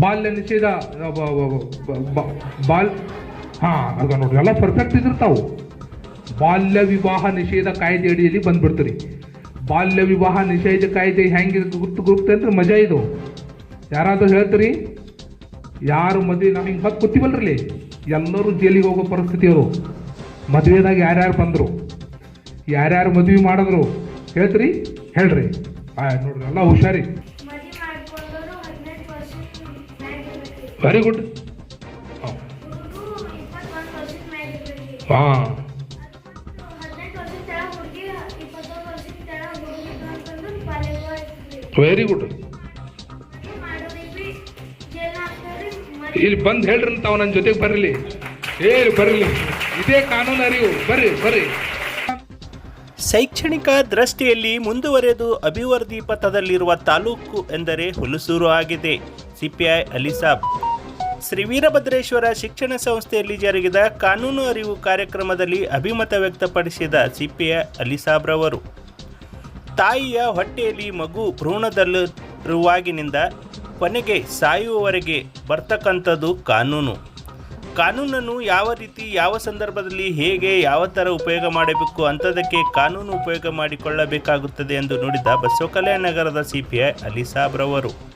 ಬಾಲ್ಯ ನಿಷೇಧ ಬಾಲ್, ಹಾ, ಆಗ ನೋಡ್ರಿ, ಎಲ್ಲ ಪರ್ಫೆಕ್ಟ್ ಇದ್ದಿರ್ತಾವು. ಬಾಲ್ಯ ವಿವಾಹ ನಿಷೇಧ ಕಾಯ್ದೆ ಅಡಿಯಲ್ಲಿ ಬಂದ್ಬಿಡ್ತೀರಿ ಬಾಲ್ಯ ವಿವಾಹ ನಿಷೇಧ ಕಾಯ್ದೆ ಹೆಂಗೆ ಗುರ್ತು ಗುರುತು ಅಂತ ಮಜಾ ಇದು. ಯಾರಾದ್ರೂ ಹೇಳ್ತೀರಿ? ಯಾರು ಮದುವೆ, ನಾವು ಹಿಂಗೆ ಹತ್ತು ಕೂತಿವಲ್ರಲ್ಲಿ. ಎಲ್ಲರೂ ಜೈಲಿಗೆ ಹೋಗೋ ಪರಿಸ್ಥಿತಿ ಅವರು ಮದುವೆದಾಗ ಯಾರ್ಯಾರು ಬಂದರು? ಯಾರ್ಯಾರು ಮದುವೆ ಮಾಡಿದ್ರು? ಹೇಳ್ತೀರಿ? ಹೇಳ್ರಿ. ಆಯ್ತು ನೋಡ್ರಿ, ಎಲ್ಲ ಹುಷಾರಿ. ಅಂತಂದ್ರೆ ಗುಡ್ ಹಾ. ವೆರಿ ಗುಡ್ ಇಲ್ಲಿ ಬಂದು ಹೇಳ್ರಿ ತಾವು ನನ್ನ ಜೊತೆಗೆ ಬರಲಿ ಏ ಬರಲಿ ಇದೇ ಕಾನೂನು ಅರಿವು. ಬರ್ರಿ ಬರ್ರಿ. ಶೈಕ್ಷಣಿಕ ದೃಷ್ಟಿಯಲ್ಲಿ ಮುಂದುವರೆದು ಅಭಿವೃದ್ಧಿ ಪಥದಲ್ಲಿರುವ ತಾಲೂಕು ಎಂದರೆ ಹುಲಸೂರು ಆಗಿದೆ. ಸಿಪಿಐ ಅಲಿಸಾಬ್ ಶ್ರೀ ವೀರಭದ್ರೇಶ್ವರ ಶಿಕ್ಷಣ ಸಂಸ್ಥೆಯಲ್ಲಿ ಜರುಗಿದ ಕಾನೂನು ಅರಿವು ಕಾರ್ಯಕ್ರಮದಲ್ಲಿ ಅಭಿಮತ ವ್ಯಕ್ತಪಡಿಸಿದ ಸಿಪಿಯ ಅಲಿಸಾಬ್ರವರು ತಾಯಿಯ ಹೊಟ್ಟೆಯಲ್ಲಿ ಮಗು ಭ್ರೂಣದಲ್ಲಿರುವಾಗಿನಿಂದ ಕೊನೆಗೆ ಸಾಯುವವರೆಗೆ ಬರ್ತಕ್ಕಂಥದ್ದು ಕಾನೂನು. ಕಾನೂನನ್ನು ಯಾವ ರೀತಿ, ಯಾವ ಸಂದರ್ಭದಲ್ಲಿ, ಹೇಗೆ, ಯಾವ ಥರ ಉಪಯೋಗ ಮಾಡಬೇಕು ಅಂಥದಕ್ಕೆ ಕಾನೂನು ಉಪಯೋಗ ಮಾಡಿಕೊಳ್ಳಬೇಕಾಗುತ್ತದೆ ಎಂದು ನುಡಿದ ಬಸವಕಲ್ಯಾಣ ನಗರದ ಸಿಪಿಐ ಅಲಿಸಾಬ್ರವರು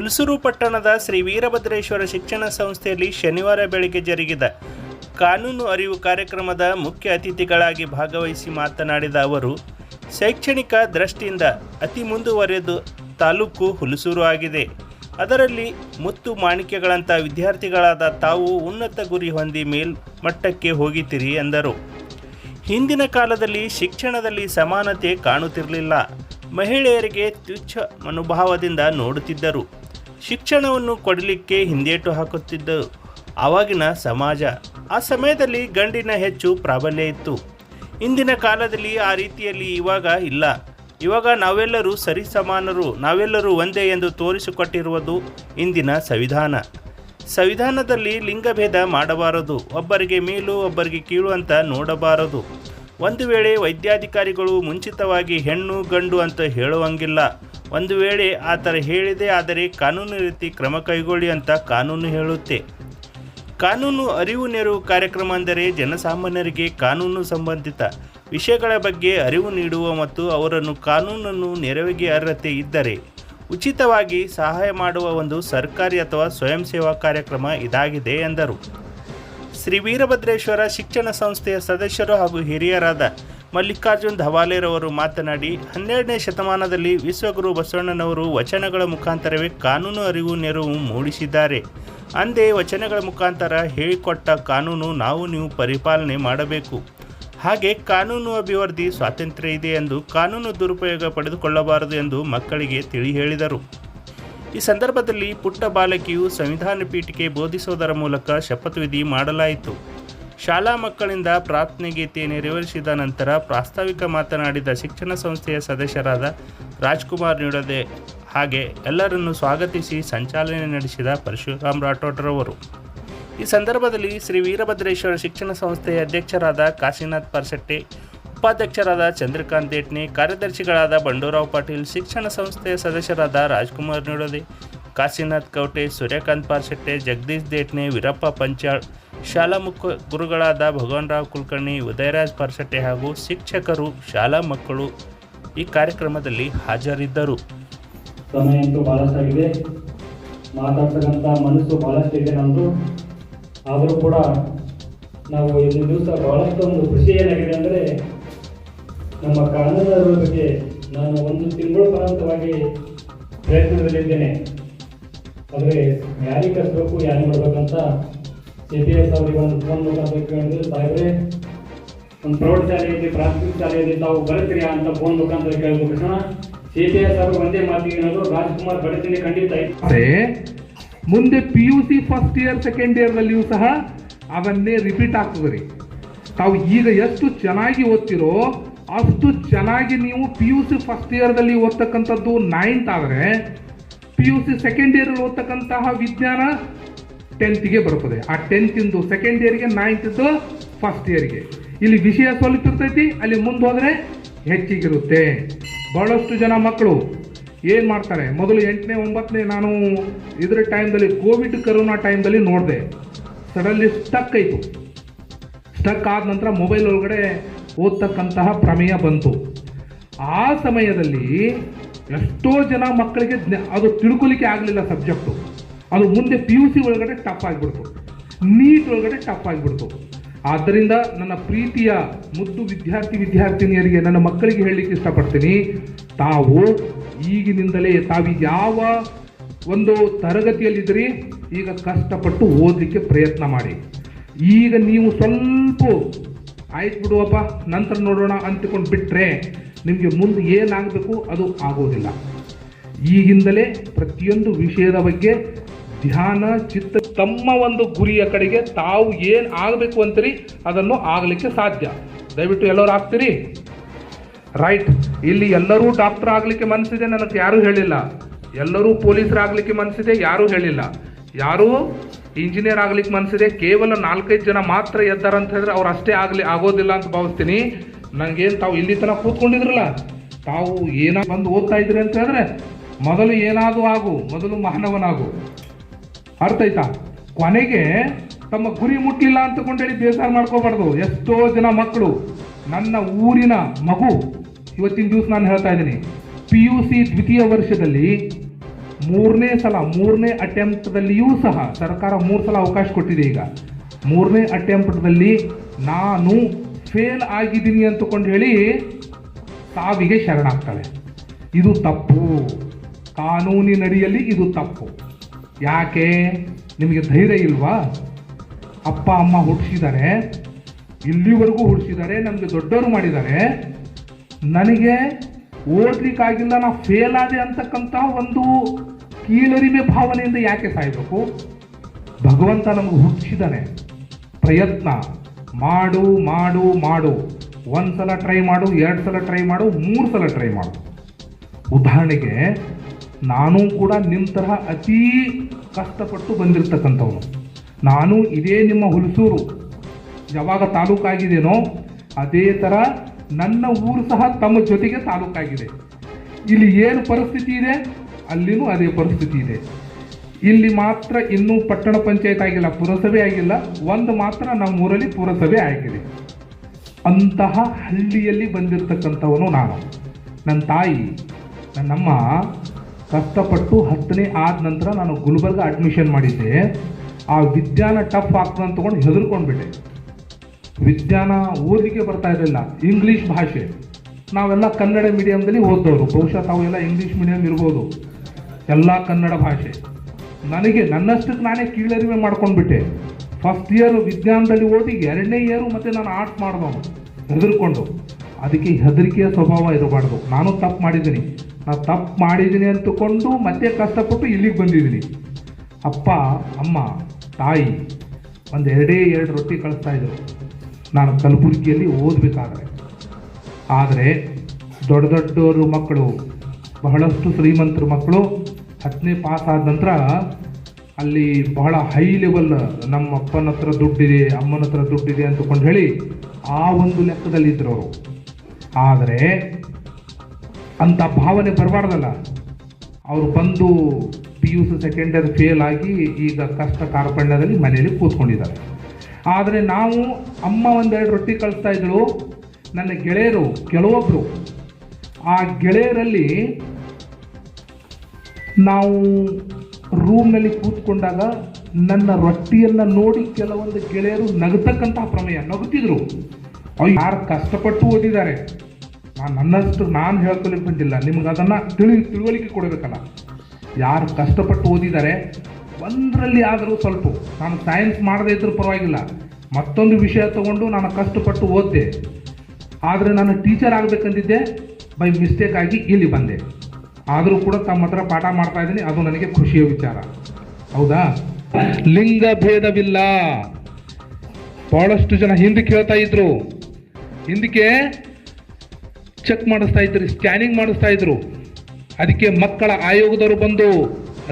ಹುಲಸೂರು ಪಟ್ಟಣದ ಶ್ರೀ ವೀರಭದ್ರೇಶ್ವರ ಶಿಕ್ಷಣ ಸಂಸ್ಥೆಯಲ್ಲಿ ಶನಿವಾರ ಬೆಳಗ್ಗೆ ಜರುಗಿದ. ಕಾನೂನು ಅರಿವು ಕಾರ್ಯಕ್ರಮದ ಮುಖ್ಯ ಅತಿಥಿಗಳಾಗಿ ಭಾಗವಹಿಸಿ ಮಾತನಾಡಿದ ಅವರು, ಶೈಕ್ಷಣಿಕ ದೃಷ್ಟಿಯಿಂದ ಅತಿ ಮುಂದುವರೆದು ತಾಲೂಕು ಹುಲಸೂರು ಆಗಿದೆ. ಅದರಲ್ಲಿ ಮುತ್ತು ಮಾಣಿಕ್ಯಗಳಂಥ ವಿದ್ಯಾರ್ಥಿಗಳಾದ ತಾವು ಉನ್ನತ ಗುರಿ ಹೊಂದಿ ಮೇಲ್ಮಟ್ಟಕ್ಕೆ ಹೋಗಿದ್ದೀರಿ ಎಂದರು. ಹಿಂದಿನ ಕಾಲದಲ್ಲಿ ಶಿಕ್ಷಣದಲ್ಲಿ ಸಮಾನತೆ ಕಾಣುತ್ತಿರಲಿಲ್ಲ. ಮಹಿಳೆಯರಿಗೆ ತುಚ್ಛ ಮನೋಭಾವದಿಂದ ನೋಡುತ್ತಿದ್ದರು. ಶಿಕ್ಷಣವನ್ನು ಕೊಡಲಿಕ್ಕೆ ಹಿಂದೇಟು ಹಾಕುತ್ತಿದ್ದರು ಆವಾಗಿನ ಸಮಾಜ, ಆ ಸಮಯದಲ್ಲಿ ಗಂಡಿನ ಹೆಚ್ಚು ಪ್ರಾಬಲ್ಯ ಇತ್ತು. ಇಂದಿನ ಕಾಲದಲ್ಲಿ ಆ ರೀತಿಯಲ್ಲಿ ಇವಾಗ ಇಲ್ಲ. ಇವಾಗ ನಾವೆಲ್ಲರೂ ಸರಿಸಮಾನರು ನಾವೆಲ್ಲರೂ ಒಂದೇ ಎಂದು ತೋರಿಸಿಕೊಟ್ಟಿರುವುದು ಇಂದಿನ ಸಂವಿಧಾನ. ಸಂವಿಧಾನದಲ್ಲಿ ಲಿಂಗಭೇದ ಮಾಡಬಾರದು, ಒಬ್ಬರಿಗೆ ಮೇಲು, ಒಬ್ಬರಿಗೆ ಕೀಳು ಅಂತ ನೋಡಬಾರದು. ಒಂದು ವೇಳೆ ವೈದ್ಯಾಧಿಕಾರಿಗಳು ಮುಂಚಿತವಾಗಿ ಹೆಣ್ಣು, ಗಂಡು ಅಂತ ಹೇಳುವಂಗಿಲ್ಲ ಒಂದು ವೇಳೆ ಆ ಥರ ಹೇಳಿದೆ ಆದರೆ ಕಾನೂನು ರೀತಿ ಕ್ರಮ ಕೈಗೊಳ್ಳಿ ಅಂತ ಕಾನೂನು ಹೇಳುತ್ತೆ. ಕಾನೂನು ಅರಿವು ನೆರವು ಕಾರ್ಯಕ್ರಮ ಅಂದರೆ ಜನಸಾಮಾನ್ಯರಿಗೆ ಕಾನೂನು ಸಂಬಂಧಿತ ವಿಷಯಗಳ ಬಗ್ಗೆ ಅರಿವು ನೀಡುವ ಮತ್ತು ಅವರನ್ನು ಕಾನೂನನ್ನು ನೆರವಿಗೆ ಅರ್ಹತೆ ಇದ್ದರೆ ಉಚಿತವಾಗಿ ಸಹಾಯ ಮಾಡುವ ಒಂದು ಸರ್ಕಾರಿ ಅಥವಾ ಸ್ವಯಂ ಸೇವಾ ಕಾರ್ಯಕ್ರಮ ಇದಾಗಿದೆ ಎಂದರು. ಶ್ರೀ ವೀರಭದ್ರೇಶ್ವರ ಶಿಕ್ಷಣ ಸಂಸ್ಥೆಯ ಸದಸ್ಯರು ಹಾಗೂ ಹಿರಿಯರಾದ ಮಲ್ಲಿಕಾರ್ಜುನ್ ಧವಾಲೆರವರು ಮಾತನಾಡಿ, ಹನ್ನೆರಡನೇ ಶತಮಾನದಲ್ಲಿ ವಿಶ್ವಗುರು ಬಸವಣ್ಣನವರು ವಚನಗಳ ಮುಖಾಂತರವೇ ಕಾನೂನು ಅರಿವು ನೆರವು ಮೂಡಿಸಿದ್ದಾರೆ. ಅಂದೇ ವಚನಗಳ ಮುಖಾಂತರ ಹೇಳಿಕೊಟ್ಟ ಕಾನೂನು ನಾವು ನೀವು ಪರಿಪಾಲನೆ ಮಾಡಬೇಕು. ಹಾಗೆ ಕಾನೂನು ಅಭಿವೃದ್ಧಿ ಸ್ವಾತಂತ್ರ್ಯ ಇದೆ ಎಂದು ಕಾನೂನು ದುರುಪಯೋಗ ಪಡೆದುಕೊಳ್ಳಬಾರದು ಎಂದು ಮಕ್ಕಳಿಗೆ ತಿಳಿ ಹೇಳಿದರು ಈ ಸಂದರ್ಭದಲ್ಲಿ ಪುಟ್ಟ ಬಾಲಕಿಯು ಸಂವಿಧಾನ ಪೀಠಕ್ಕೆ ಬೋಧಿಸುವುದರ ಮೂಲಕ ಶಪಥವಿಧಿ ಮಾಡಲಾಯಿತು. ಶಾಲಾ ಮಕ್ಕಳಿಂದ ಪ್ರಾರ್ಥನೆ ಗೀತೆ ನೆರವೇರಿಸಿದ ನಂತರ ಪ್ರಾಸ್ತಾವಿಕ ಮಾತನಾಡಿದ ಶಿಕ್ಷಣ ಸಂಸ್ಥೆಯ ಸದಸ್ಯರಾದ ರಾಜ್ಕುಮಾರ್ ನೀಡದೆ ಹಾಗೆ ಎಲ್ಲರನ್ನು ಸ್ವಾಗತಿಸಿ ಸಂಚಾಲನೆ ನಡೆಸಿದ ಪರಶುರಾಮ್ ರಾಠೋಡ್ರವರು. ಈ ಸಂದರ್ಭದಲ್ಲಿ ಶ್ರೀ ವೀರಭದ್ರೇಶ್ವರ ಶಿಕ್ಷಣ ಸಂಸ್ಥೆಯ ಅಧ್ಯಕ್ಷರಾದ ಕಾಶಿನಾಥ್ ಪರ್ಸಟ್ಟಿ ಉಪಾಧ್ಯಕ್ಷರಾದ ಚಂದ್ರಕಾಂತ್ ದೇಟ್ನೆ, ಕಾರ್ಯದರ್ಶಿಗಳಾದ ಬಂಡೂರಾವ್ ಪಾಟೀಲ್, ಶಿಕ್ಷಣ ಸಂಸ್ಥೆಯ ಸದಸ್ಯರಾದ ರಾಜ್ಕುಮಾರ್ ನಿಡೋದೆ ಕಾಶಿನಾಥ್ ಕೌಟೆ, ಸೂರ್ಯಕಾಂತ್ ಪಾರ್ಶೆಟ್ಟೆ, ಜಗದೀಶ್ ದೇಟ್ನೆ, ವೀರಪ್ಪ ಪಂಚಾಳ್ ಶಾಲಾ ಮುಖ್ಯ ಗುರುಗಳಾದ ಭಗವಾನ್ರಾವ್ ಕುಲಕರ್ಣಿ, ಉದಯರಾಜ್ ಪಾರ್ಶೆಟ್ಟೆ ಹಾಗೂ ಶಿಕ್ಷಕರು, ಶಾಲಾ ಮಕ್ಕಳು ಈ ಕಾರ್ಯಕ್ರಮದಲ್ಲಿ ಹಾಜರಿದ್ದರು. ಸಮಯ ಅಂತೂ ಬಹಳಷ್ಟಾಗಿದೆ ಮಾತಾಡ್ತಕ್ಕಂಥ ಮನಸ್ಸು ಬಹಳಷ್ಟಿದೆ ನಮ್ಮದು ಆದರೂ ಕೂಡ ನಾವು ಇಂದಿನ ದಿವಸ ಬಹಳಷ್ಟು ಒಂದು ಖುಷಿ ಏನಾಗಿದೆ ಅಂದರೆ ನಮ್ಮ ಕಾನೂನರ ಬಗ್ಗೆ ನಾನು ಒಂದು ತಿಂಗಳು ಪರಂತವಾಗಿ ಪ್ರಯತ್ನದಲ್ಲಿದ್ದೇನೆ. ಆದರೆ ಯಾರಿಗೆ ಕಟ್ಟಬೇಕು ಯಾರಿಗೆ ಮಾಡಬೇಕಂತ ಸಿ ಪಿ ಎಸ್ ಅವರಿಗೆ ಒಂದು ಫೋನ್ ಮುಖಾಂತರ ಕೇಳಿದ್ರೆ ಸಾಹೇಬ್ರೆ, ಒಂದು ಪ್ರೌಢಶಾಲೆಯಲ್ಲಿ ಪ್ರಾಥಮಿಕ ಶಾಲೆಯಲ್ಲಿ ತಾವು ಬರುತ್ತೀರಿ ಅಂತ ಫೋನ್ ಮುಖಾಂತರ ಕೇಳಿದ ತಕ್ಷಣ ಸಿ ಪಿ ಎಸ್ ಅವರು ಒಂದೇ ಮಾತಿಗೆ ರಾಜ್ಕುಮಾರ್ ಬರುತ್ತೀನಿ ಖಂಡಿತ. ಮುಂದೆ P U C first year second ಇಯರ್ನಲ್ಲಿಯೂ ಸಹ ಅವನ್ನೇ ರಿಪೀಟ್ ಆಗ್ತದೆ ರೀ ತಾವು ಈಗ ಎಷ್ಟು ಚೆನ್ನಾಗಿ ಓದ್ತಿರೋ, ಅಷ್ಟು ಚೆನ್ನಾಗಿ ನೀವು ಪಿ ಯು ಸಿ ಫಸ್ಟ್ ಇಯರ್ದಲ್ಲಿ ಓದ್ತಕ್ಕಂಥದ್ದು ನೈನ್ತ್ ಆದರೆ P U C second year ಓದ್ತಕ್ಕಂತಹ ವಿಜ್ಞಾನ ಟೆಂತ್ಗೆ ಬರ್ತದೆ ಆ ಟೆಂತಿಂದು ಸೆಕೆಂಡ್ ಇಯರ್ಗೆ ನೈನ್ತ್ದು ಫಸ್ಟ್ ಇಯರ್ಗೆ ಇಲ್ಲಿ ವಿಷಯ ಸ್ವಲ್ಪ ಇರ್ತೈತಿ, ಅಲ್ಲಿ ಮುಂದೆ ಹೋದರೆ ಹೆಚ್ಚಿಗಿರುತ್ತೆ. ಬಹಳಷ್ಟು ಜನ ಮಕ್ಕಳು ಏನು ಮಾಡ್ತಾರೆ? ಮೊದಲು ಎಂಟನೇ, ಒಂಬತ್ತನೇ ನಾನು ಇದರ ಟೈಮ್ದಲ್ಲಿ ಕೋವಿಡ್ ಕರೋನಾ ಟೈಮ್ದಲ್ಲಿ ನೋಡಿದೆ. ಸಡನ್ಲಿ ಸ್ಟಕ್ ಆಯಿತು. ಸ್ಟಕ್ ಆದ ನಂತರ ಮೊಬೈಲ್ ಒಳಗಡೆ ಓದ್ತಕ್ಕಂತಹ ಪ್ರಮೇಯ ಬಂತು. ಆ ಸಮಯದಲ್ಲಿ ಎಷ್ಟೋ ಜನ ಮಕ್ಕಳಿಗೆ ಅದು ತಿಳ್ಕೊಲಿಕ್ಕೆ ಆಗಲಿಲ್ಲ ಸಬ್ಜೆಕ್ಟು ಅದು ಮುಂದೆ ಪಿ ಯು ಸಿ ಒಳಗಡೆ ಟಫ್ ಆಗಿಬಿಡ್ತು. ನೀಟ್ ಒಳಗಡೆ ಟಫ್ ಆಗಿಬಿಡ್ತು. ಆದ್ದರಿಂದ ನನ್ನ ಪ್ರೀತಿಯ ಮುದ್ದು ವಿದ್ಯಾರ್ಥಿ ವಿದ್ಯಾರ್ಥಿನಿಯರಿಗೆ, ನನ್ನ ಮಕ್ಕಳಿಗೆ ಹೇಳಲಿಕ್ಕೆ ಇಷ್ಟಪಡ್ತೀನಿ. ತಾವು ಈಗಿನಿಂದಲೇ, ತಾವು ಯಾವ ಒಂದು ತರಗತಿಯಲ್ಲಿದ್ದೀರಿ, ಈಗ ಕಷ್ಟಪಟ್ಟು ಓದಲಿಕ್ಕೆ ಪ್ರಯತ್ನ ಮಾಡಿ. ಈಗ ನೀವು ಸ್ವಲ್ಪ ಆಯ್ತು ಬಿಡುವಪ್ಪ, ನಂತರ ನೋಡೋಣ ಅಂತಕೊಂಡು ಬಿಟ್ಟರೆ ನಿಮಗೆ ಮುಂದೆ ಏನಾಗಬೇಕು ಅದು ಆಗೋದಿಲ್ಲ. ಈಗಿಂದಲೇ ಪ್ರತಿಯೊಂದು ವಿಷಯದ ಬಗ್ಗೆ ಧ್ಯಾನ, ಚಿತ್ತ ತಮ್ಮ ಒಂದು ಗುರಿಯ ಕಡೆಗೆ ತಾವು ಏನು ಆಗಬೇಕು ಅಂತೀರಿ, ಅದನ್ನು ಆಗಲಿಕ್ಕೆ ಸಾಧ್ಯ. ದಯವಿಟ್ಟು ಎಲ್ಲರೂ ಆಗ್ತೀರಿ? ರೈಟ್ ಇಲ್ಲಿ ಎಲ್ಲರೂ ಡಾಕ್ಟರ್ ಆಗಲಿಕ್ಕೆ ಮನಸ್ಸಿದೆ ನನಗೆ ಯಾರೂ ಹೇಳಿಲ್ಲ. ಎಲ್ಲರೂ ಪೊಲೀಸರಾಗಲಿಕ್ಕೆ ಮನಸ್ಸಿದೆ ಯಾರೂ ಹೇಳಿಲ್ಲ. ಯಾರೂ ಇಂಜಿನಿಯರ್ ಆಗಲಿಕ್ಕೆ ಮನಸ್ಸಿದೆ ಕೇವಲ ನಾಲ್ಕೈದು ಜನ ಮಾತ್ರ ಎದ್ದಾರ ಅಂತ ಹೇಳಿದ್ರೆ ಅವ್ರು ಅಷ್ಟೇ ಆಗಲಿ, ಆಗೋದಿಲ್ಲ ಅಂತ ಭಾವಿಸ್ತೀನಿ. ನಂಗೇನು ತಾವು ಇಲ್ಲಿ ತನಕ ಕೂತ್ಕೊಂಡಿದ್ರಲ್ಲ, ತಾವು ಏನೋ ಬಂದು ಓದ್ತಾ ಇದ್ರಿ ಅಂತ ಹೇಳಿದ್ರೆ, ಮೊದಲು ಏನಾದರೂ ಆಗು, ಮೊದಲು ಮಾನವನಾಗು. ಅರ್ಥ ಆಯ್ತಾ? ಕೊನೆಗೆ ತಮ್ಮ ಗುರಿ ಮುಟ್ಲಿಲ್ಲ ಅಂತಕೊಂಡೇಳಿ ಬೇಸರ ಮಾಡ್ಕೋಬಾರ್ದು. ಎಷ್ಟೋ ಜನ ಮಕ್ಕಳು, ನನ್ನ ಊರಿನ ಮಗು, ಇವತ್ತಿನ ದಿವಸ ನಾನು ಹೇಳ್ತಾ ಇದ್ದೀನಿ ಪಿ ಯು ಸಿ ದ್ವಿತೀಯ ವರ್ಷದಲ್ಲಿ ಮೂರನೇ ಸಲ, ಮೂರನೇ ಅಟೆಂಪ್ಟ್ದಲ್ಲಿಯೂ ಸಹ ಸರ್ಕಾರ ಮೂರು ಸಲ ಅವಕಾಶ ಕೊಟ್ಟಿದೆ ಈಗ. ಮೂರನೇ ಅಟೆಂಪ್ಟ್ದಲ್ಲಿ ನಾನು ಫೇಲ್ ಆಗಿದ್ದೀನಿ ಅಂತಕೊಂಡು ಹೇಳಿ ಸಾವಿಗೆ ಶರಣಾಗ್ತಾಳೆ. ಇದು ತಪ್ಪು. ಕಾನೂನಿನಡಿಯಲ್ಲಿ ಇದು ತಪ್ಪು. ಯಾಕೆ? ನಿಮಗೆ ಧೈರ್ಯ ಇಲ್ವಾ? ಅಪ್ಪ, ಅಮ್ಮ ಹುಟ್ಟಿಸಿದ್ದಾರೆ ಇಲ್ಲಿವರೆಗೂ ಹುಟ್ಟಿಸಿದ್ದಾರೆ ನಮಗೆ ದೊಡ್ಡವರು ಮಾಡಿದ್ದಾರೆ. ನನಗೆ ಓದ್ಲಿಕ್ಕಾಗಿಲ್ಲ, ನಾ ಫೇಲ್ ಆದೆ ಅಂತಕ್ಕಂಥ ಒಂದು ಕೀಳರಿಮೆ ಭಾವನೆಯಿಂದ ಯಾಕೆ ಸಾಯಬೇಕು? ಭಗವಂತ ನಮಗೆ ಹುಟ್ಟಿಸಿದ್ದಾನೆ ಪ್ರಯತ್ನ. ಮಾಡು ಮಾಡು ಮಾಡು. ಒಂದು ಸಲ ಟ್ರೈ ಮಾಡು ಎರಡು ಸಲ ಟ್ರೈ ಮಾಡು ಮೂರು ಸಲ ಟ್ರೈ ಮಾಡು. ಉದಾಹರಣೆಗೆ ನಾನು ಕೂಡ ನಿಮ್ಮ ತರಹ ಅತೀ ಕಷ್ಟಪಟ್ಟು ಬಂದಿರತಕ್ಕಂಥವನು. ನಾನು ಇದೇ ನಿಮ್ಮ ಹುಲಸೂರು. ಯಾವಾಗ ತಾಲೂಕಾಗಿದೆನೋ ಅದೇ ಥರ ನನ್ನ ಊರು ಸಹ ತಮ್ಮ ಜೊತೆಗೆ ತಾಲೂಕಾಗಿದೆ. ಇಲ್ಲಿ ಏನು ಪರಿಸ್ಥಿತಿ ಇದೆ? ಅಲ್ಲಿನೂ ಅದೇ ಪರಿಸ್ಥಿತಿ ಇದೆ. ಇಲ್ಲಿ ಮಾತ್ರ ಇನ್ನೂ ಪಟ್ಟಣ ಪಂಚಾಯತ್ ಆಗಿಲ್ಲ, ಪುರಸಭೆ ಆಗಿಲ್ಲ. ಒಂದು ಮಾತ್ರ ನಮ್ಮ ಊರಲ್ಲಿ ಪುರಸಭೆ ಆಗಿದೆ. ಅಂತಹ ಹಳ್ಳಿಯಲ್ಲಿ ಬಂದಿರತಕ್ಕಂಥವನು ನಾನು. ನನ್ನ ತಾಯಿ, ನನ್ನಮ್ಮ ಕಷ್ಟಪಟ್ಟು ಹತ್ತನೇ ಆದ ನಂತರ ನಾನು ಗುಲ್ಬರ್ಗ ಅಡ್ಮಿಷನ್ ಮಾಡಿದ್ದೆ. ಆ ವಿಜ್ಞಾನ ಟಫ್ ಆಗ್ತದೆ ಅಂತ ತಗೊಂಡು ಹೆದರ್ಕೊಂಡ್ಬಿಟ್ಟೆ. ವಿಜ್ಞಾನ ಓದಲಿಕ್ಕೆ ಬರ್ತಾ ಇರಲಿಲ್ಲ. ಇಂಗ್ಲೀಷ್ ಭಾಷೆ. ನಾವೆಲ್ಲ ಕನ್ನಡ ಮೀಡಿಯಮ್ದಲ್ಲಿ ಓದ್ದವರು ಬಹುಶಃ ತಾವೆಲ್ಲ ಇಂಗ್ಲೀಷ್ ಮೀಡಿಯಂ ಇರ್ಬೋದು. ಎಲ್ಲ ಕನ್ನಡ ಭಾಷೆ. ನನಗೆ ನನ್ನಷ್ಟಕ್ಕೆ ನಾನೇ ಕೀಳರಿಮೆ ಮಾಡ್ಕೊಂಡ್ಬಿಟ್ಟೆ. ಫಸ್ಟ್ ಇಯರ್ ವಿಜ್ಞಾನದಲ್ಲಿ ಓದಿ ಎರಡನೇ ಇಯರು ಮತ್ತು ನಾನು ಆರ್ಟ್ಸ್ ಮಾಡಿದವನು. ಹೆದರ್ಕೊಂಡು. ಅದಕ್ಕೆ ಹೆದರಿಕೆಯ ಸ್ವಭಾವ ಇರಬಾರ್ದು. ನಾನು ತಪ್ಪು ಮಾಡಿದ್ದೀನಿ. ನಾನು ತಪ್ಪು ಮಾಡಿದ್ದೀನಿ ಅಂತಕೊಂಡು ಮತ್ತೆ ಕಷ್ಟಪಟ್ಟು ಇಲ್ಲಿಗೆ ಬಂದಿದ್ದೀನಿ. ಅಪ್ಪ, ಅಮ್ಮ, ತಾಯಿ ಒಂದು ಎರಡೇ ಎರಡು ರೊಟ್ಟಿ ಕಳಿಸ್ತಾ ಇದ್ರು. ನಾನು ಕಲಬುರಗಿಯಲ್ಲಿ ಓದಬೇಕಾದ್ರೆ. ಆದರೆ ದೊಡ್ಡ ದೊಡ್ಡವರು ಮಕ್ಕಳು, ಬಹಳಷ್ಟು ಶ್ರೀಮಂತರು ಮಕ್ಕಳು ಹತ್ತನೇ ಪಾಸ್ ಆದ ನಂತರ ಅಲ್ಲಿ ಬಹಳ ಹೈ ಲೆವೆಲ್ ನಮ್ಮ ಅಪ್ಪನ ಹತ್ರ ದುಡ್ಡಿದೆ, ಅಮ್ಮನ ಹತ್ರ ದುಡ್ಡಿದೆ ಅಂತಕೊಂಡು ಹೇಳಿ ಆ ಒಂದು ಲೆಕ್ಕದಲ್ಲಿದ್ದರು ಅವರು. ಆದರೆ ಅಂಥ ಭಾವನೆ ಬರಬಾರ್ದಲ್ಲ. ಅವರು ಬಂದು P U C second year fail ಆಗಿ ಈಗ ಕಷ್ಟ ಕಾರ್ಪಣ್ಯದಲ್ಲಿ ಮನೆಯಲ್ಲಿ ಕೂತ್ಕೊಂಡಿದ್ದಾರೆ. ಆದರೆ ನಾವು ಅಮ್ಮ ಒಂದೆರಡು ರೊಟ್ಟಿ ಕಳಿಸ್ತಾ ಇದ್ದಳು ನನ್ನ ಗೆಳೆಯರು ಕೆಲವೊಬ್ಬರು ಆ ಗೆಳೆಯರಲ್ಲಿ ನಾವು ರೂಮ್ನಲ್ಲಿ ಕೂತ್ಕೊಂಡಾಗ ನನ್ನ ರೊಟ್ಟಿಯನ್ನು ನೋಡಿ ಕೆಲವೊಂದು ಗೆಳೆಯರು ನಗತಕ್ಕಂತಹ ಪ್ರಮೇಯ ನಗುತ್ತಿದ್ರು ಅವ್ರು ಯಾರು ಕಷ್ಟಪಟ್ಟು ಓದಿದ್ದಾರೆ? ನಾನು ನನ್ನಷ್ಟು ನಾನು ಹೇಳ್ಕೊಲಿಕ್ಕೆ ಬಂದಿಲ್ಲ. ನಿಮ್ಗೆ ಅದನ್ನು ತಿಳಿ, ತಿಳುವಳಿಕೆ ಕೊಡಬೇಕಲ್ಲ. ಯಾರು ಕಷ್ಟಪಟ್ಟು ಓದಿದ್ದಾರೆ ಒಂದರಲ್ಲಿ ಆದರೂ ಸ್ವಲ್ಪ. ನಾನು ಸೈನ್ಸ್ ಮಾಡದೇ ಇದ್ರೂ ಪರವಾಗಿಲ್ಲ. ಮತ್ತೊಂದು ವಿಷಯ ತಗೊಂಡು ನಾನು ಕಷ್ಟಪಟ್ಟು ಓದಿದೆ. ಆದರೆ ನಾನು ಟೀಚರ್ ಆಗಬೇಕಂದಿದ್ದೆ ಬೈ ಮಿಸ್ಟೇಕ್ ಆಗಿ ಇಲ್ಲಿ ಬಂದೆ. ಆದರೂ ಕೂಡ ತಮ್ಮ ಹತ್ರ ಪಾಠ ಮಾಡ್ತಾ ಇದ್ದೀನಿ, ಅದು ನನಗೆ ಖುಷಿಯ ವಿಚಾರ. ಹೌದಾ? ಲಿಂಗ ಭೇದವಿಲ್ಲ. ಬಹಳಷ್ಟು ಜನ ಹಿಂದೆ ಕೇಳ್ತಾ ಇದ್ರು. ಹಿಂದಕ್ಕೆ ಚೆಕ್ ಮಾಡಿಸ್ತಾ ಇದ್ರು, ಸ್ಕ್ಯಾನಿಂಗ್ ಮಾಡಿಸ್ತಾ ಇದ್ರು. ಅದಕ್ಕೆ ಮಕ್ಕಳ ಆಯೋಗದವರು ಬಂದು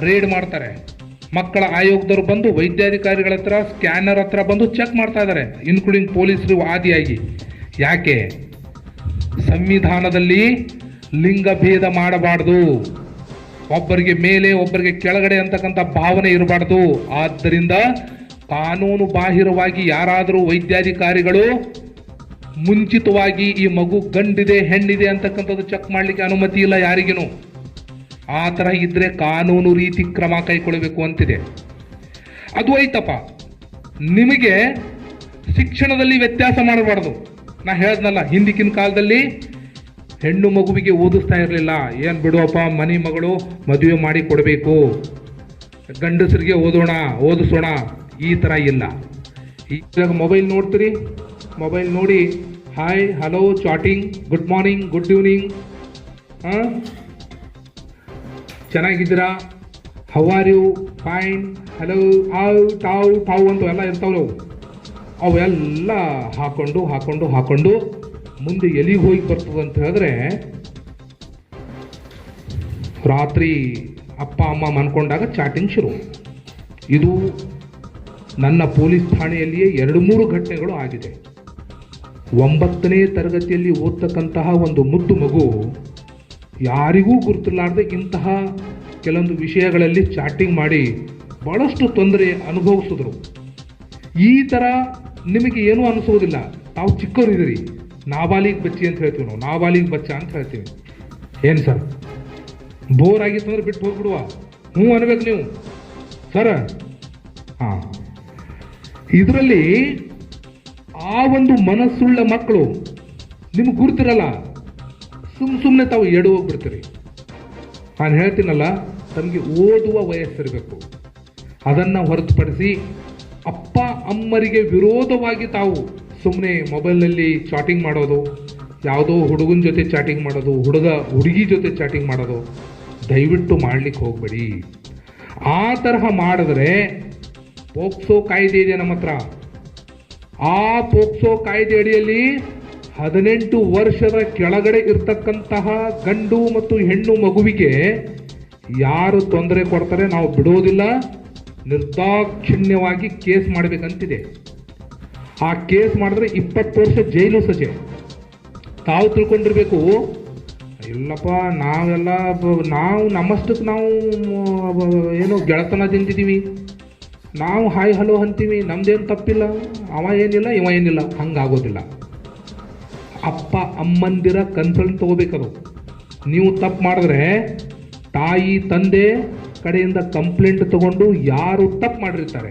ರೇಡ್ ಮಾಡ್ತಾರೆ. ಮಕ್ಕಳ ಆಯೋಗದವರು ಬಂದು ವೈದ್ಯಾಧಿಕಾರಿಗಳ ಹತ್ರ, ಸ್ಕ್ಯಾನರ್ ಹತ್ರ ಬಂದು ಚೆಕ್ ಮಾಡ್ತಾ ಇದ್ದಾರೆ ಇನ್ಕ್ಲೂಡಿಂಗ್ ಪೊಲೀಸರು ಆದಿಯಾಗಿ. ಯಾಕೆ? ಸಂವಿಧಾನದಲ್ಲಿ ಲಿಂಗಭೇದ ಮಾಡಬಾರ್ದು. ಒಬ್ಬರಿಗೆ ಮೇಲೆ, ಒಬ್ಬರಿಗೆ ಕೆಳಗಡೆ ಅಂತಕ್ಕಂಥ ಭಾವನೆ ಇರಬಾರ್ದು. ಆದ್ದರಿಂದ ಕಾನೂನು ಬಾಹಿರವಾಗಿ ಯಾರಾದರೂ ವೈದ್ಯಾಧಿಕಾರಿಗಳು ಮುಂಚಿತವಾಗಿ ಈ ಮಗು ಗಂಡಿದೆ, ಹೆಣ್ಣಿದೆ ಅಂತಕ್ಕಂಥದ್ದು ಚೆಕ್ ಮಾಡಲಿಕ್ಕೆ ಅನುಮತಿ ಇಲ್ಲ ಯಾರಿಗೇನು. ಆ ಥರ ಇದ್ದರೆ ಕಾನೂನು ರೀತಿ ಕ್ರಮ ಕೈಗೊಳ್ಳಬೇಕು ಅಂತಿದೆ. ಅದು ಐತಪ್ಪ ನಿಮಗೆ ಶಿಕ್ಷಣದಲ್ಲಿ ವ್ಯತ್ಯಾಸ ಮಾಡಬಾರ್ದು. ನಾ ಹೇಳ್ದನಲ್ಲ, ಹಿಂದಿಕಿನ ಕಾಲದಲ್ಲಿ ಹೆಣ್ಣು ಮಗುವಿಗೆ ಓದಿಸ್ತಾ ಇರಲಿಲ್ಲ. ಏನು ಬಿಡುವಪ್ಪ, ಮನೆ ಮಗಳು ಮದುವೆ ಮಾಡಿ ಕೊಡಬೇಕು. ಗಂಡಸರಿಗೆ ಓದೋಣ, ಓದಿಸೋಣ, ಈ ಥರ ಇಲ್ಲ. ಈಗ ಮೊಬೈಲ್ ನೋಡ್ತೀರಿ ಮೊಬೈಲ್ ನೋಡಿ. Hi hello chatting good morning good evening ಹಾಂ ಚೆನ್ನಾಗಿದ್ದೀರಾ? ಆರ್ ಯು ಫೈನ್ ಹಲೋ ಆವ್, ಟಾವ್ ಟಾವ್ ಅಂತ ಎಲ್ಲ ಇರ್ತಾವಲ್ಲ. ಅವು ಅವೆಲ್ಲ ಹಾಕೊಂಡು ಹಾಕೊಂಡು ಹಾಕೊಂಡು ಮುಂದೆ ಎಲ್ಲಿಗೆ ಹೋಗಿ ಬರ್ತದೆ ಅಂತ ಹೇಳಿದ್ರೆ, ರಾತ್ರಿ ಅಪ್ಪ, ಅಮ್ಮ ಮನ್ಕೊಂಡಾಗ ಚಾಟಿಂಗ್ ಶುರು. ಇದು ನನ್ನ ಪೊಲೀಸ್ ಠಾಣೆಯಲ್ಲಿಯೇ ಎರಡು ಮೂರು ಘಟನೆಗಳು ಆಗಿದೆ. ಒಂಬತ್ತನೇ ತರಗತಿಯಲ್ಲಿ ಓದ್ತಕ್ಕಂತಹ ಒಂದು ಮುದ್ದು ಮಗು ಯಾರಿಗೂ ಗುರುತಿರಲಾರ್ದೆ ಇಂತಹ ಕೆಲವೊಂದು ವಿಷಯಗಳಲ್ಲಿ ಚಾಟಿಂಗ್ ಮಾಡಿ ಬಹಳಷ್ಟು ತೊಂದರೆ ಅನುಭವಿಸಿದ್ರು. ಈ ಥರ ನಿಮಗೆ ಏನೂ ಅನಿಸೋದಿಲ್ಲ. ತಾವು ಚಿಕ್ಕವರಿದ್ದೀರಿ. ನಾಬಾಲಿಗೆ ಬಚ್ಚಿ ಅಂತ ಹೇಳ್ತೀವಿ ನಾವು. ನಾಬಾಲಿಗೆ ಬಚ್ಚ ಅಂತ ಹೇಳ್ತೀವಿ. ಏನು ಸರ್? ಬೋರ್ ಆಗಿತ್ತು ಅಂದ್ರೆ ಬಿಟ್ಟು ಹೋಗ್ಬಿಡುವ. ಹ್ಞೂ ಅನ್ಬೇಕು ನೀವು. ಸರ? ಹಾಂ. ಇದರಲ್ಲಿ ಆ ಒಂದು ಮನಸ್ಸುಳ್ಳ ಮಕ್ಕಳು, ನಿಮ್ಗೆ ಗುರ್ತಿರಲ್ಲ? ಸುಮ್ ಸುಮ್ಮನೆ ತಾವು ಎಡು ಹೋಗ್ಬಿಡ್ತೀರಿ. ನಾನು ಹೇಳ್ತೀನಲ್ಲ, ತಮಗೆ ಓದುವ ವಯಸ್ಸಿರಬೇಕು. ಅದನ್ನು ಹೊರತುಪಡಿಸಿ ಅಪ್ಪ, ಅಮ್ಮರಿಗೆ ವಿರೋಧವಾಗಿ ತಾವು ಸುಮ್ಮನೆ ಮೊಬೈಲ್ನಲ್ಲಿ ಚಾಟಿಂಗ್ ಮಾಡೋದು, ಯಾವುದೋ ಹುಡುಗನ ಜೊತೆ ಚಾಟಿಂಗ್ ಮಾಡೋದು, ಹುಡುಗ, ಹುಡುಗಿ ಜೊತೆ ಚಾಟಿಂಗ್ ಮಾಡೋದು, ದಯವಿಟ್ಟು ಮಾಡ್ಲಿಕ್ಕೆ ಹೋಗಬೇಡಿ. ಆ ತರಹ ಮಾಡಿದ್ರೆ, ಪೋಕ್ಸೋ ಕಾಯ್ದೆ ಇದೆ ನಮ್ಮ ಹತ್ರ ಆ ಪೋಕ್ಸೋ ಕಾಯ್ದೆ ಅಡಿಯಲ್ಲಿ ಹದಿನೆಂಟು ವರ್ಷದ ಕೆಳಗಡೆ ಇರ್ತಕ್ಕಂತಹ ಗಂಡು ಮತ್ತು ಹೆಣ್ಣು ಮಗುವಿಗೆ ಯಾರು ತೊಂದರೆ ಕೊಡ್ತಾರೆ ನಾವು ಬಿಡೋದಿಲ್ಲ, ನಿರ್ದಾಕ್ಷಿಣ್ಯವಾಗಿ ಕೇಸ್ ಮಾಡಬೇಕಂತಿದೆ. ಆ ಕೇಸ್ ಮಾಡಿದ್ರೆ ಇಪ್ಪತ್ತು ವರ್ಷ ಜೈಲು ಸಜೆ. ತಾವು ತಿಳ್ಕೊಂಡಿರ್ಬೇಕು, ಇಲ್ಲಪ್ಪ, ನಾವೆಲ್ಲ, ನಾವು ನಮ್ಮಷ್ಟಕ್ಕೆ ನಾವು ಏನೋ ಗೆಳೆತನ ಗೆಳತನದಿಂದಿದ್ದೀವಿ. ನಾವು ಹಾಯ್ ಹಲೋ ಅಂತೀವಿ, ನಮ್ದೇನು ತಪ್ಪಿಲ್ಲ, ಅವ ಏನಿಲ್ಲ, ಇವ ಏನಿಲ್ಲ, ಹಂಗಾಗೋದಿಲ್ಲ. ಅಪ್ಪ ಅಮ್ಮಂದಿರ ಕನ್ಸಲ್ಟ್ ತೊಗೋಬೇಕದು. ನೀವು ತಪ್ಪು ಮಾಡಿದ್ರೆ ತಾಯಿ ತಂದೆ ಕಡೆಯಿಂದ ಕಂಪ್ಲೇಂಟ್ ತಗೊಂಡು ಯಾರು ತಪ್ಪು ಮಾಡಿರ್ತಾರೆ.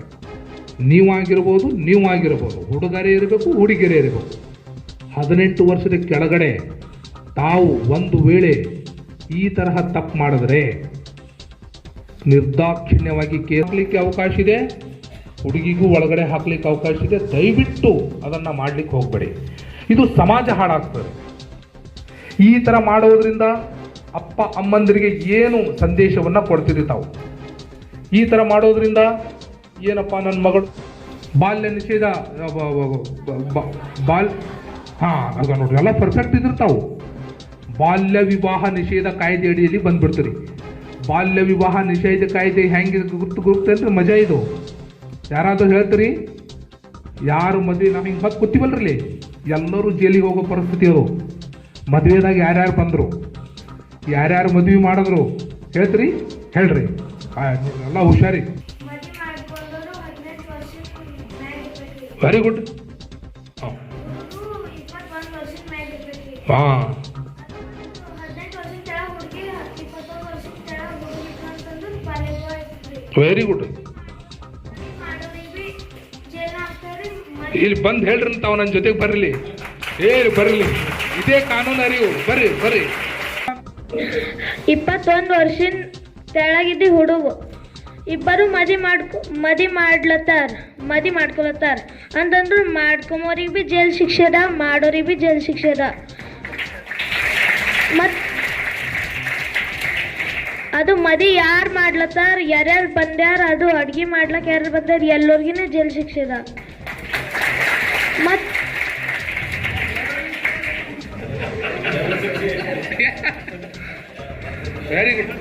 ನೀವಾಗಿರ್ಬೋದು ನೀವು ಆಗಿರ್ಬೋದು ಹುಡುಗರೇ ಇರಬೇಕು ಹುಡುಗಿರೇ ಇರಬೇಕು. ಹದಿನೆಂಟು ವರ್ಷದ ಕೆಳಗಡೆ ತಾವು ಒಂದು ವೇಳೆ ಈ ತರಹ ತಪ್ಪು ಮಾಡಿದ್ರೆ ನಿರ್ದಾಕ್ಷಿಣ್ಯವಾಗಿ ಕೇಳಲಿಕ್ಕೆ ಅವಕಾಶ ಇದೆ. ಹುಡುಗಿಗೂ ಒಳಗಡೆ ಹಾಕ್ಲಿಕ್ಕೆ ಅವಕಾಶ ಇದೆ. ದಯವಿಟ್ಟು ಅದನ್ನು ಮಾಡಲಿಕ್ಕೆ ಹೋಗಬೇಡಿ. ಇದು ಸಮಾಜ ಹಾಳಾಗ್ತದೆ. ಈ ಥರ ಮಾಡೋದ್ರಿಂದ ಅಪ್ಪ ಅಮ್ಮಂದಿರಿಗೆ ಏನು ಸಂದೇಶವನ್ನು ಕೊಡ್ತೀರಿ ತಾವು? ಈ ಥರ ಮಾಡೋದ್ರಿಂದ ಏನಪ್ಪ ನನ್ನ ಮಗಳು? ಬಾಲ್ಯ ನಿಷೇಧ ಬಾಲ್, ಹಾಂ ನೋಡ್ರಿ. ಎಲ್ಲ ಪರ್ಫೆಕ್ಟ್ ಇದ್ರು ತಾವು. ಬಾಲ್ಯ ವಿವಾಹ ನಿಷೇಧ ಕಾಯ್ದೆ ಅಡಿಯಲ್ಲಿ ಬಂದ್ಬಿಡ್ತೀರಿ. ಬಾಲ್ಯ ವಿವಾಹ ನಿಷೇಧ ಕಾಯ್ದೆ ಹೆಂಗೆ ಗುರ್ತು ಗುರುತು ಅಂದ್ರೆ ಮಜಾ ಇದು. ಯಾರಾದರೂ ಹೇಳ್ತೀರಿ? ಯಾರು ಮದುವೆ ನಮಗೆ ಹಿಂಗೆ ಮತ್ತೆ ಕೂತಿವಲ್ರಲ್ಲಿ ಎಲ್ಲರೂ ಜೈಲಿಗೆ ಹೋಗೋ ಪರಿಸ್ಥಿತಿ ಅದು. ಮದುವೆದಾಗ ಯಾರ್ಯಾರು ಬಂದರು? ಯಾರ್ಯಾರು ಮದುವೆ ಮಾಡಿದ್ರು? ಹೇಳ್ತೀರಿ? ಹೇಳ್ರಿ. ಎಲ್ಲ ಹುಷಾರಿ. ವೆರಿ ಗುಡ್ ಹಾಂ. ವೆರಿ ಗುಡ್ ಇಲ್ಲಿ ಬಂದು ಹೇಳ್ರಿ ತಾವು ನನ್ನ ಜೊತೆಗೆ ಬರಲಿ. ಏ ಬರಲಿ. ಇದೇ ಕಾನೂನು ಅರಿವು. ಬರ್ರಿ ಬರ್ರಿ. ಇಪ್ಪತ್ತೊಂದು ವರ್ಷದ ತೆಳಗಿದ್ದ ಹುಡುಗ. ಇಬ್ಬರು ಮದಿ ಮಾಡ್ಕೊ ಮದಿ ಮಾಡ್ಲತ್ತಾರ. ಮದಿ ಮಾಡ್ಕೊಳತ್ತಾರ. ಅಂತಂದ್ರೆ ಮಾಡ್ಕೊಂಬೋರಿಗೆ ಭೀ ಜೈಲ್ ಶಿಕ್ಷೆ ಅದ ಮಾಡೋರಿಗೆ ಭೀ ಜೈಲ್ ಶಿಕ್ಷೆ ಅದ ಮತ್ ಅದು ಮದಿ ಯಾರು ಮಾಡ್ಲತ್ತಾರ ಯಾರ್ಯಾರು ಬಂದ್ಯಾರ? ಅದು ಅಡ್ಗೆ ಮಾಡ್ಲಕ್ಕ ಯಾರು ಬಂದ್ಯಾರ? ಎಲ್ಲರಿಗಿನ ಜೈಲ್ ಶಿಕ್ಷೆದ ಮತ್ ವೆರಿ ಗುಡ್